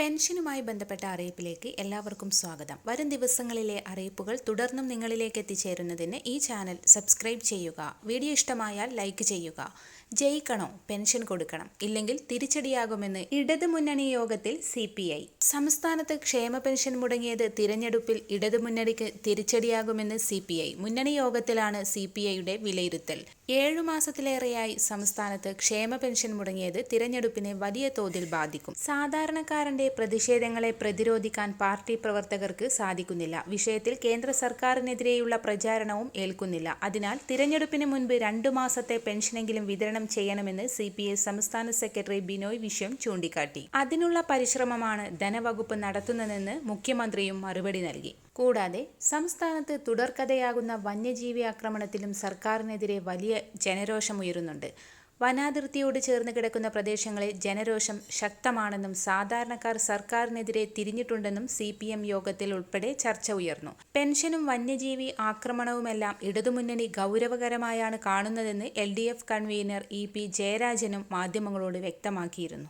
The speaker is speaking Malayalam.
പെൻഷനുമായി ബന്ധപ്പെട്ട അറിയിപ്പിലേക്ക് എല്ലാവർക്കും സ്വാഗതം. വരും ദിവസങ്ങളിലെ അറിയിപ്പുകൾ തുടർന്നും നിങ്ങളിലേക്ക് എത്തിച്ചേരുന്നതിന് ഈ ചാനൽ സബ്സ്ക്രൈബ് ചെയ്യുക. വീഡിയോ ഇഷ്ടമായാൽ ലൈക്ക് ചെയ്യുക. ജയിക്കണോ? പെൻഷൻ കൊടുക്കണം. ഇല്ലെങ്കിൽ തിരിച്ചടിയാകുമെന്ന് ഇടതുമുന്നണി യോഗത്തിൽ സി പി ഐ. സംസ്ഥാനത്ത് ക്ഷേമ പെൻഷൻ മുടങ്ങിയത് തിരഞ്ഞെടുപ്പിൽ ഇടതുമുന്നണിക്ക് തിരിച്ചടിയാകുമെന്ന് സി പി ഐ. മുന്നണി യോഗത്തിലാണ് സി പി ഐയുടെ വിലയിരുത്തൽ. ഏഴു മാസത്തിലേറെയായി സംസ്ഥാനത്ത് ക്ഷേമ പെൻഷൻ മുടങ്ങിയത് തിരഞ്ഞെടുപ്പിനെ വലിയ തോതിൽ ബാധിക്കും. സാധാരണക്കാരന്റെ പ്രതിഷേധങ്ങളെ പ്രതിരോധിക്കാൻ പാർട്ടി പ്രവർത്തകർക്ക് സാധിക്കുന്നില്ല. വിഷയത്തിൽ കേന്ദ്ര സർക്കാരിനെതിരെയുള്ള പ്രചാരണവും ഏൽക്കുന്നില്ല. അതിനാൽ തിരഞ്ഞെടുപ്പിന് മുൻപ് രണ്ടു മാസത്തെ പെൻഷനെങ്കിലും വിതരണം ചെയ്യണമെന്ന് സി പി ഐ സംസ്ഥാന സെക്രട്ടറി ബിനോയ് വിശ്വം ചൂണ്ടിക്കാട്ടി. അതിനുള്ള പരിശ്രമമാണ് ധനവകുപ്പ് നടത്തുന്നതെന്ന് മുഖ്യമന്ത്രിയും മറുപടി നൽകി. കൂടാതെ സംസ്ഥാനത്ത് തുടർക്കഥയാകുന്ന വന്യജീവി ആക്രമണത്തിലും സർക്കാരിനെതിരെ വലിയ ജനരോഷമുയരുന്നുണ്ട്. വനാതിർത്തിയോട് ചേർന്ന് കിടക്കുന്ന പ്രദേശങ്ങളിൽ ജനരോഷം ശക്തമാണെന്നും സാധാരണക്കാർ സർക്കാരിനെതിരെ തിരിഞ്ഞിട്ടുണ്ടെന്നും സി പി എം യോഗത്തിൽ ഉൾപ്പെടെ ചർച്ച ഉയർന്നു. പെൻഷനും വന്യജീവി ആക്രമണവുമെല്ലാം ഇടതുമുന്നണി ഗൗരവകരമായാണ് കാണുന്നതെന്ന് L D F convener E P ജയരാജനും മാധ്യമങ്ങളോട് വ്യക്തമാക്കിയിരുന്നു.